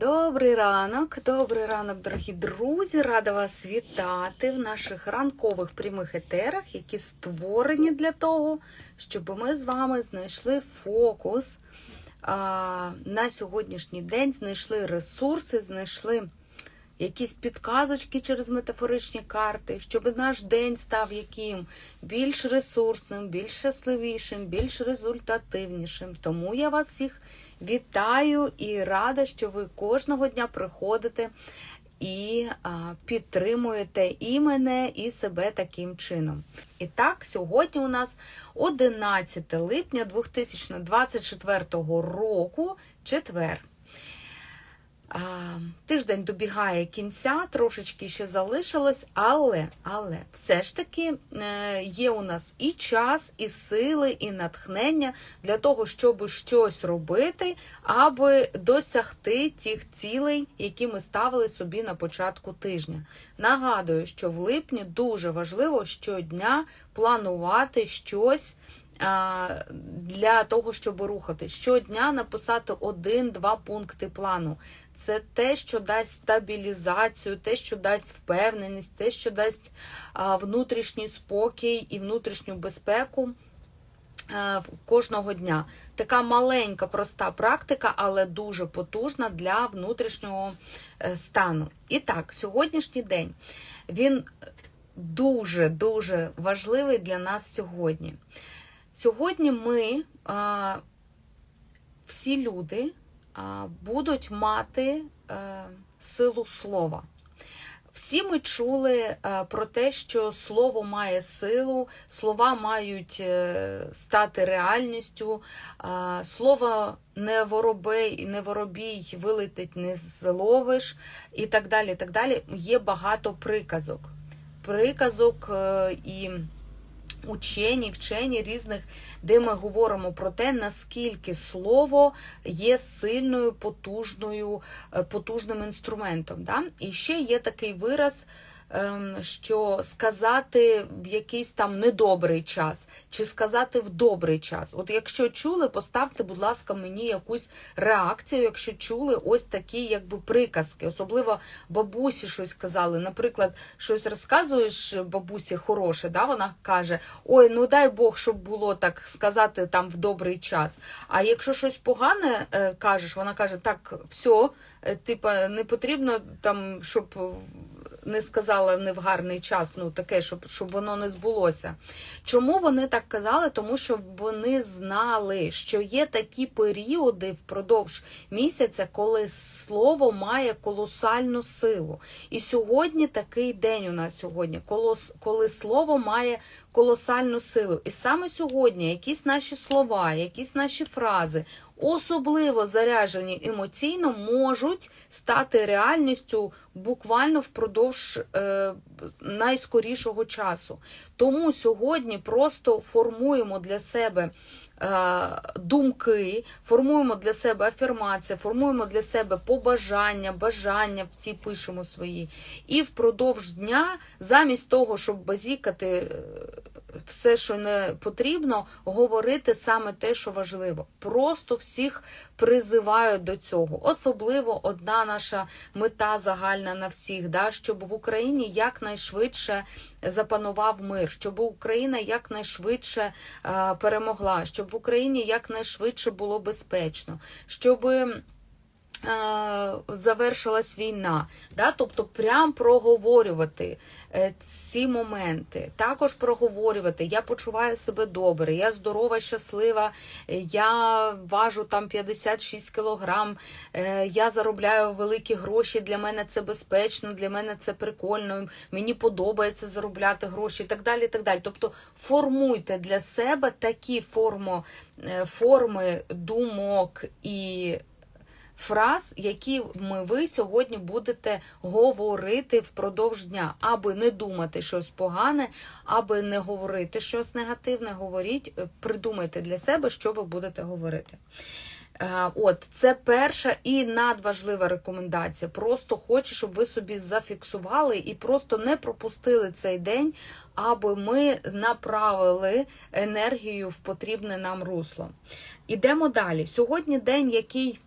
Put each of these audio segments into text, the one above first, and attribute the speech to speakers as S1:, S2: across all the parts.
S1: Добрий ранок, добрий ранок, дорогі друзі! Рада вас вітати в наших ранкових прямих етерах, які створені для того, щоб ми з вами знайшли фокус а, на сьогоднішній день, знайшли ресурси, знайшли якісь підказочки через метафоричні карти, щоб наш день став яким більш ресурсним, більш щасливішим, більш результативнішим. Тому я вас всіх вітаю і рада, що ви кожного дня приходите і підтримуєте і мене, і себе таким чином. І так, сьогодні у нас 11 липня 2024 року, четвер. Тиждень добігає кінця, трошечки ще залишилось, але але все ж таки е, є у нас і час, і сили, і натхнення для того, щоб щось робити, аби досягти тих цілей, які ми ставили собі на початку тижня. Нагадую, що в липні дуже важливо щодня планувати щось для того, щоб рухати. Щодня написати один-два пункти плану. Це те, що дасть стабілізацію, те, що дасть впевненість, те, що дасть внутрішній спокій і внутрішню безпеку. Кожного дня така маленька, проста практика, але дуже потужна для внутрішнього е, стану. І так, сьогоднішній день він дуже-дуже важливий для нас сьогодні. Сьогодні ми, всі люди, будуть мати е, силу слова. Всі ми чули е, про те, що слово має силу, слова мають е, стати реальністю, слово не воробей, не воробій вилетить, не зловиш, і так далі. Так далі. Є багато приказок. Приказок і учені, вчені різних, де ми говоримо про те, наскільки слово є сильною, потужною, е, потужним інструментом. Да? І ще є такий вираз. Ем, що сказати в якийсь там недобрий час, чи сказати в добрий час. От якщо чули, поставте, будь ласка, мені якусь реакцію, якщо чули ось такі якби приказки. Особливо бабусі щось казали. Наприклад, щось розказуєш бабусі хороше, да, вона каже: Ой, ну дай Бог, щоб було так сказати там в добрий час. А якщо щось погане е, кажеш, вона каже, так, все, типа не потрібно там, щоб не сказала не в гарний час, ну таке, щоб щоб воно не збулося. Чому вони так казали? Тому що вони знали, що є такі періоди впродовж місяця, коли слово має колосальну силу. І сьогодні такий день у нас сьогодні, коли слово має колосальну силу. І саме сьогодні якісь наші слова, якісь наші фрази, особливо заряджені емоційно, можуть стати реальністю буквально впродовж е, найскорішого часу. Тому сьогодні просто формуємо для себе. Е, думки, формуємо для себе афірмації, формуємо для себе побажання, бажання ці пишемо свої. І впродовж дня, замість того, щоб базікати е, все, що не потрібно, говорити саме те, що важливо. Просто всіх призивають до цього. Особливо одна наша мета загальна на всіх, да, щоб в Україні якнайшвидше запанував мир, щоб Україна якнайшвидше е, перемогла, щоб в Україні якнайшвидше було безпечно, щоб завершилась війна, да? тобто прям проговорювати е, ці моменти, також проговорювати, я почуваю себе добре, я здорова, щаслива, я важу там 56 кілограм, е, я заробляю великі гроші, для мене це безпечно, для мене це прикольно, мені подобається заробляти гроші і так далі. І так далі. Тобто формуйте для себе такі форми, форми думок і фраз, які ми ви сьогодні будете говорити впродовж дня, аби не думати щось погане, аби не говорити щось негативне, говоріть, е, придумайте для себе, що ви будете говорити. Е, от, це перша і надважлива рекомендація. Просто хочу, щоб ви собі зафіксували і просто не пропустили цей день, аби ми направили енергію в потрібне нам русло. Ідемо далі. Сьогодні день, який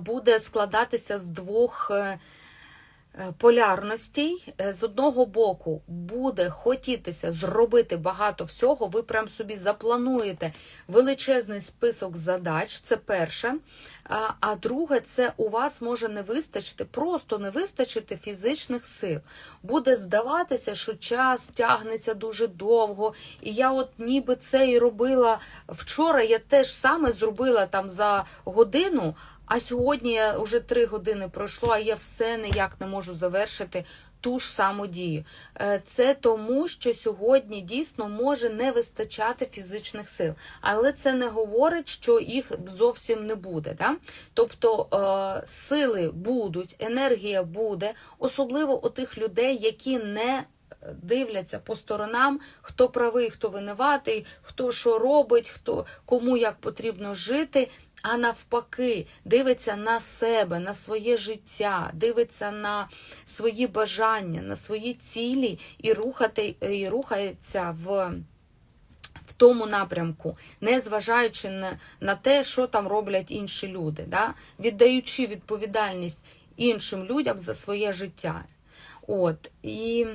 S1: буде складатися з двох. е, е, Полярностей Е, з одного боку буде хотітися зробити багато всього. Ви прям собі заплануєте величезний список задач. Це перше. А друге, це у вас може не вистачити, просто не вистачити фізичних сил. Буде здаватися, що час тягнеться дуже довго. І я, от ніби це і робила вчора. Я теж саме зробила там за годину. А сьогодні вже три години пройшло, а я все ніяк не можу завершити ту ж саму дію. Е, Це тому, що сьогодні дійсно може не вистачати фізичних сил, але це не говорить, що їх зовсім не буде. Да? Тобто е, сили будуть, енергія буде, особливо у тих людей, які не дивляться по сторонам, хто правий, хто винуватий, хто що робить, хто кому як потрібно жити. А навпаки, дивиться на себе, на своє життя, дивиться на свої бажання, на свої цілі і рухати, і рухається в, в тому напрямку, не зважаючи на, на те, що там роблять інші люди, да? віддаючи відповідальність іншим людям за своє життя. От і.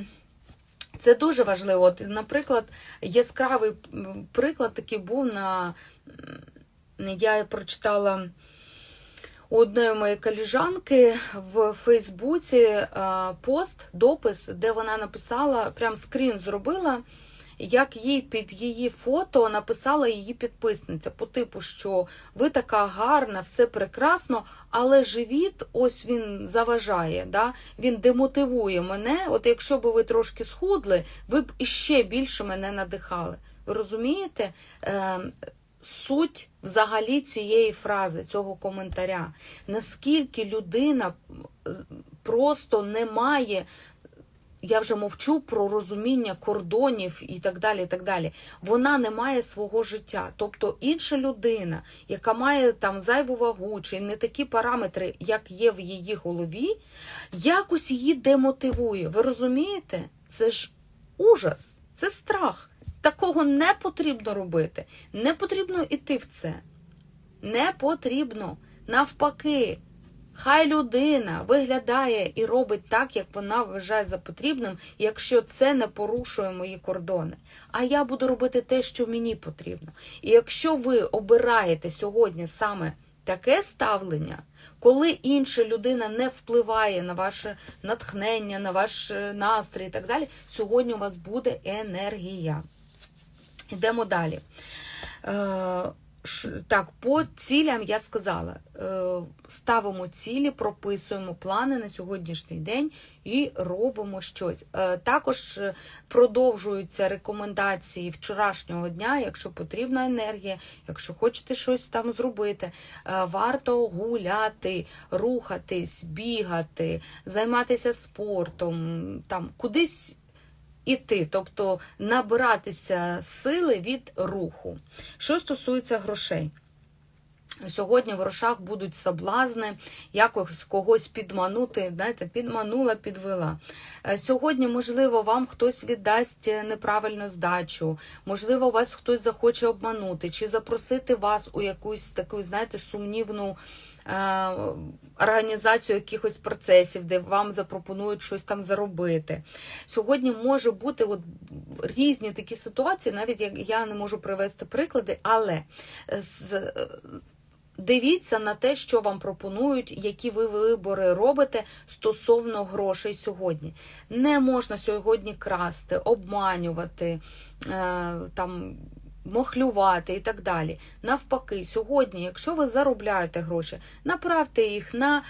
S1: Це дуже важливо. От, наприклад, яскравий приклад такий був на я прочитала у одної моєї коліжанки в Фейсбуці е, пост, допис, де вона написала, прям скрін зробила, як їй під її фото написала її підписниця по типу, що ви така гарна, все прекрасно, але живіт, ось він заважає, да? він демотивує мене. От якщо б ви трошки схудли, ви б іще більше мене надихали. Ви розумієте? Е, Суть взагалі цієї фрази, цього коментаря, наскільки людина просто не має, я вже мовчу про розуміння кордонів і так далі. і так далі. Вона не має свого життя. Тобто інша людина, яка має там зайву вагу чи не такі параметри, як є в її голові, якось її демотивує. Ви розумієте? Це ж ужас, це страх. Такого не потрібно робити. Не потрібно йти в це. Не потрібно. Навпаки, хай людина виглядає і робить так, як вона вважає за потрібним, якщо це не порушує мої кордони. А я буду робити те, що мені потрібно. І якщо ви обираєте сьогодні саме таке ставлення, коли інша людина не впливає на ваше натхнення, на ваш е, настрій і так далі, сьогодні у вас буде енергія. Йдемо далі. Е, так, по цілям я сказала, е, ставимо цілі, прописуємо плани на сьогоднішній день і робимо щось. Е, також продовжуються рекомендації вчорашнього дня, якщо потрібна енергія, якщо хочете щось там зробити, варто гуляти, рухатись, бігати, займатися спортом, там кудись іти, тобто набиратися сили від руху. Що стосується грошей. Сьогодні в грошах будуть соблазни, якось когось підманути, знаєте, підманула, підвела. Сьогодні, можливо, вам хтось віддасть неправильну здачу, можливо, вас хтось захоче обманути, чи запросити вас у якусь таку, знаєте, сумнівну організацію якихось процесів, де вам запропонують щось там заробити. Сьогодні може бути от різні такі ситуації, навіть як я не можу привести приклади, але з. Дивіться на те, що вам пропонують, які ви вибори робите стосовно грошей сьогодні. Не можна сьогодні красти, обманювати, там мохлювати і так далі. Навпаки, сьогодні, якщо ви заробляєте гроші, направте їх на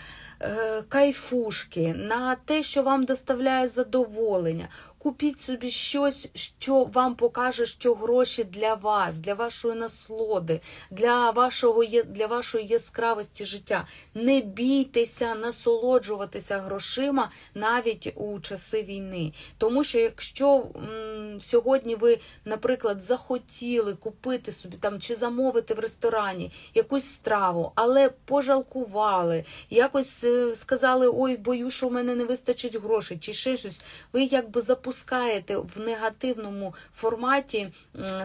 S1: кайфушки, на те, що вам доставляє задоволення. Купіть собі щось, що вам покаже, що гроші для вас, для вашої насолоди, для вашого для вашої яскравості життя. Не бійтеся насолоджуватися грошима навіть у часи війни. Тому що якщо м, сьогодні ви, наприклад, захотіли купити собі там чи замовити в ресторані якусь страву, але пожалкували, якось е, сказали, ой, бою, що в мене не вистачить грошей, чи ще щось, ви якби запускаєте в негативному форматі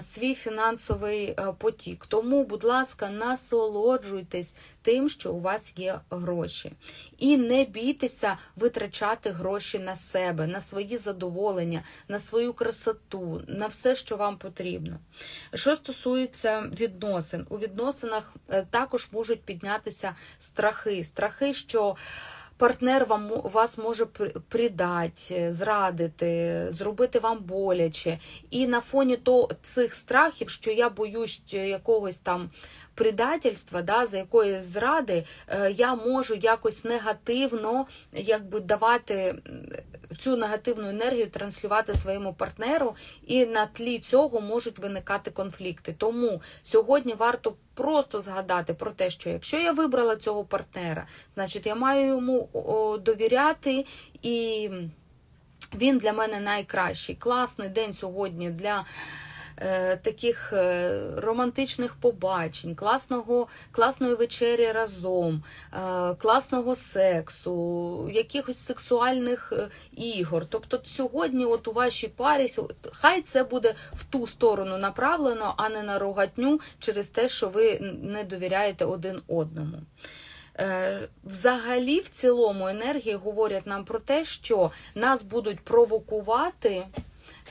S1: свій фінансовий е, потік. Тому, будь ласка, насолоджуйтесь тим, що у вас є гроші. І не бійтеся витрачати гроші на себе, на свої задоволення, на свою красоту, на все, що вам потрібно. Що стосується відносин, у відносинах е, також можуть піднятися страхи. Страхи, що партнер вам вас може придати, зрадити, зробити вам боляче. І на фоні то, цих страхів, що я боюсь якогось там предательства, да, за якоїсь зради, е, я можу якось негативно якби давати цю негативну енергію транслювати своєму партнеру, і на тлі цього можуть виникати конфлікти. Тому сьогодні варто просто згадати про те, що якщо я вибрала цього партнера, значить я маю йому довіряти і. Він для мене найкращий. Класний день сьогодні для таких е, романтичних побачень, класного, класної вечері разом, е, класного сексу, якихось сексуальних е, ігор. Тобто сьогодні, от у вашій парі, хай це буде в ту сторону направлено, а не на рогатню через те, що ви не довіряєте один одному. Е, Взагалі, в цілому, енергії говорять нам про те, що нас будуть провокувати.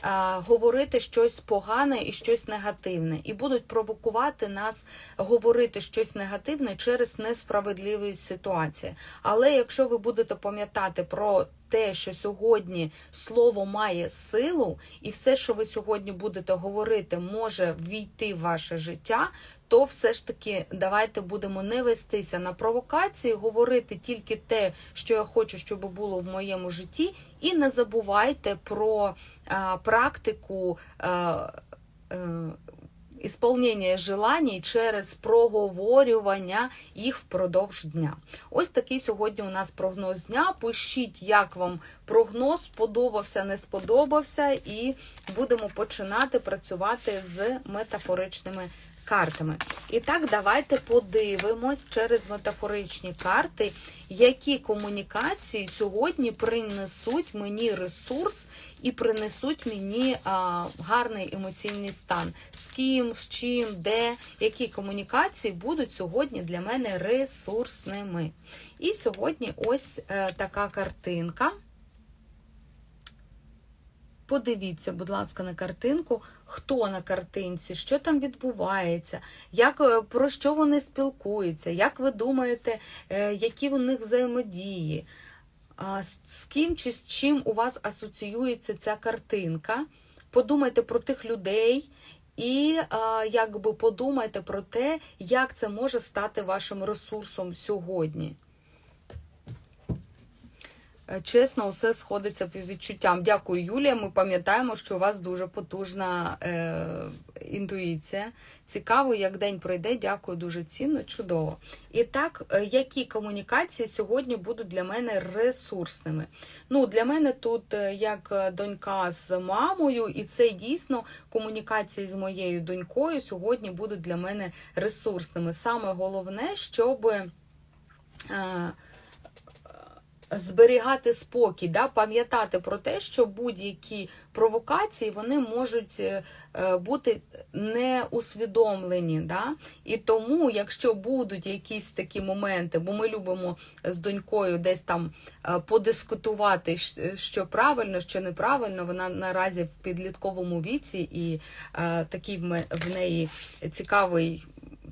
S1: А, Говорити щось погане і щось негативне, і будуть провокувати нас говорити щось негативне через несправедливі ситуації. Але якщо ви будете пам'ятати про те, що сьогодні слово має силу, і все, що ви сьогодні будете говорити, може війти в ваше життя, то все ж таки давайте будемо не вестися на провокації, говорити тільки те, що я хочу, щоб було в моєму житті, і не забувайте про а, практику. А, е, Ісполнення желаній через проговорювання їх впродовж дня. Ось такий сьогодні у нас прогноз дня. Пишіть, як вам прогноз, сподобався, не сподобався, і будемо починати працювати з метафоричними картами. І так, давайте подивимось через метафоричні карти, які комунікації сьогодні принесуть мені ресурс і принесуть мені а, гарний емоційний стан. З ким, з чим, де, які комунікації будуть сьогодні для мене ресурсними. І сьогодні ось е, така картинка. Подивіться, будь ласка, на картинку, хто на картинці, що там відбувається, як, е, про що вони спілкуються, як ви думаєте, е, які у них взаємодії, з ким чи з чим у вас асоціюється ця картинка. Подумайте про тих людей і якби подумайте про те, як це може стати вашим ресурсом сьогодні. Е, Чесно, усе сходиться по відчуттям. Дякую, Юлія. Ми пам'ятаємо, що у вас дуже потужна е, інтуїція. Цікаво, як день пройде. Дякую, дуже цінно, чудово. І так, е, які комунікації сьогодні будуть для мене ресурсними? Ну, для мене тут е, як донька з мамою, і це дійсно комунікації з моєю донькою сьогодні будуть для мене ресурсними. Саме головне, щоб. Е, зберігати спокій, да, пам'ятати про те, що будь-які провокації вони можуть е, е, бути не усвідомлені. Да? І тому, якщо будуть якісь такі моменти, бо ми любимо з донькою десь там е, подискутувати, що правильно, що неправильно, вона наразі в підлітковому віці, і такий в неї цікавий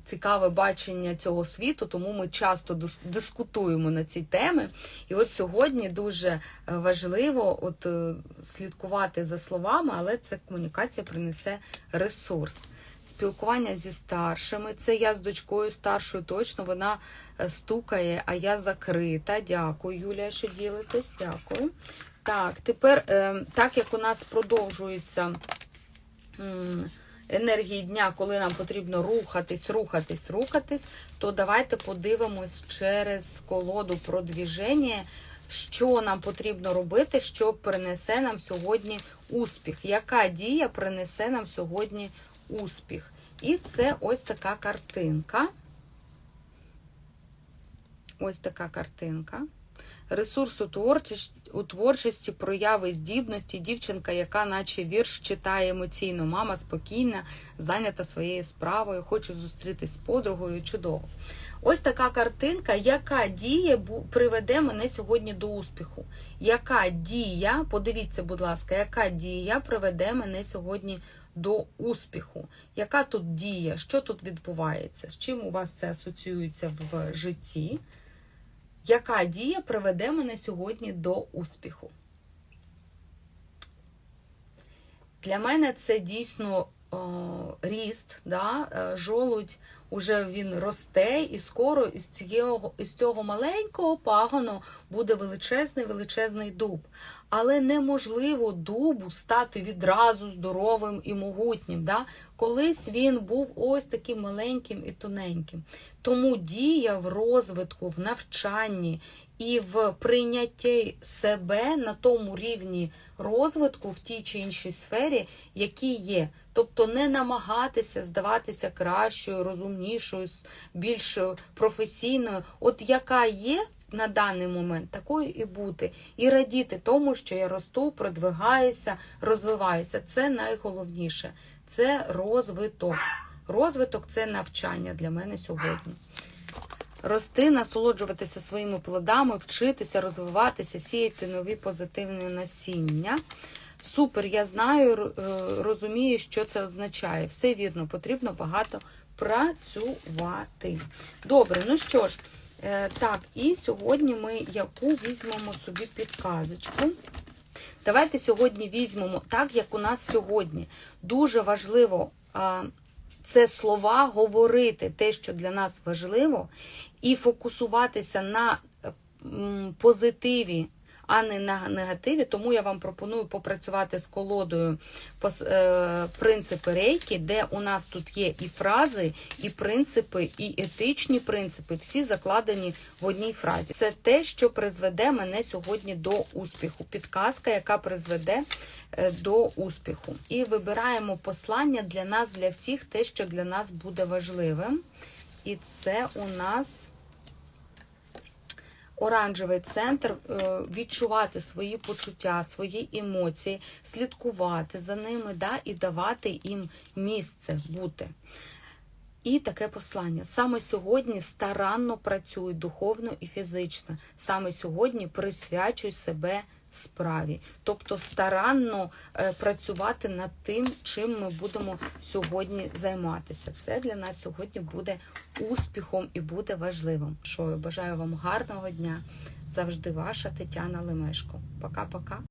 S1: цікаве бачення цього світу, тому ми часто дискутуємо на ці теми. І от сьогодні дуже е, важливо от, е, слідкувати за словами, але ця комунікація принесе ресурс. Спілкування зі старшими. Це я з дочкою старшою точно, вона е, стукає, а я закрита. Дякую, Юлія, що ділитесь. Дякую. Так, тепер, е, так як у нас продовжується. Енергії дня, коли нам потрібно рухатись, рухатись, рухатись, то давайте подивимось через колоду продвіження, що нам потрібно робити, що принесе нам сьогодні успіх. Яка дія принесе нам сьогодні успіх? І це ось така картинка. Ось така картинка. Ресурс у творчості, у творчості, прояви здібності, дівчинка, яка наче вірш читає емоційно. Мама спокійна, зайнята своєю справою, хочу зустрітись з подругою. Чудово. Ось така картинка, яка дія приведе мене сьогодні до успіху. Яка дія, подивіться, будь ласка, яка дія приведе мене сьогодні до успіху? Яка тут дія? Що тут відбувається? З чим у вас це асоціюється в житті? Яка дія приведе мене сьогодні до успіху? Для мене це дійсно о, ріст, да? е, жолудь уже він росте, і скоро із цього, із цього маленького пагону буде величезний величезний дуб. Але неможливо дубу стати відразу здоровим і могутнім. Да? Колись він був ось таким маленьким і тоненьким. Тому дія в розвитку, в навчанні і в прийнятті себе на тому рівні розвитку в тій чи іншій сфері, які є. Тобто не намагатися здаватися кращою, розумнішою, більш професійною, от яка є на даний момент, такою і бути. І радіти тому, що я росту, продвигаюся, розвиваюся. Це найголовніше. Це розвиток. Розвиток це навчання для мене сьогодні. Рости, насолоджуватися своїми плодами, вчитися, розвиватися, сіяти нові позитивні насіння. Супер, я знаю, е, розумію, що це означає. Все вірно, потрібно багато працювати. Добре, ну що ж, так, і сьогодні ми яку візьмемо собі підказочку. Давайте сьогодні візьмемо так, як у нас сьогодні. Дуже важливо це слова говорити те, що для нас важливо, і фокусуватися на е, позитиві, а не на негативі. Тому я вам пропоную попрацювати з колодою е, принципи рейки, де у нас тут є і фрази, і принципи, і етичні принципи, всі закладені в одній фразі. Це те, що призведе мене сьогодні до успіху. Підказка, яка призведе е, до успіху. І вибираємо послання для нас, для всіх, те, що для нас буде важливим. І це у нас оранжевий центр, е, відчувати свої почуття, свої емоції, слідкувати за ними да, і давати їм місце бути. І таке послання. Саме сьогодні старанно працюй духовно і фізично. Саме сьогодні присвячуй себе справі. Тобто старанно е, працювати над тим, чим ми будемо сьогодні займатися. Це для нас сьогодні буде успіхом і буде важливим. Що я бажаю вам гарного дня. Завжди ваша Тетяна Лемешко. Пока-пока.